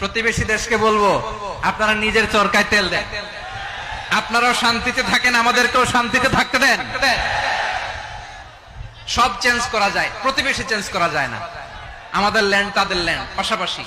প্রতিবেশী দেশকে বলব, আপনারা নিজের চরকায় তেল দেন। আপনারাও শান্তিতে থাকেন, আমাদেরকেও শান্তিতে থাকতে দেন। সব চেঞ্জ করা যায়, প্রতিবেশী চেঞ্জ করা যায় না। আমাদের ল্যান্ড তাদের ল্যান্ড পাশাপাশি।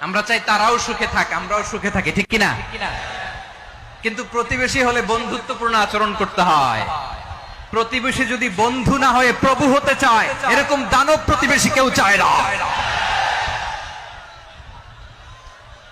আমরা চাই তারাও সুখে থাক, আমরাও সুখে থাকি, ঠিক কিনা? কিন্তু প্রতিবেশী হলে বন্ধুত্বপূর্ণ আচরণ করতে হয়। প্রতিবেশী যদি বন্ধু না হয়ে প্রভু হতে চায়, এরকম দানব প্রতিবেশী কেউ চায় না।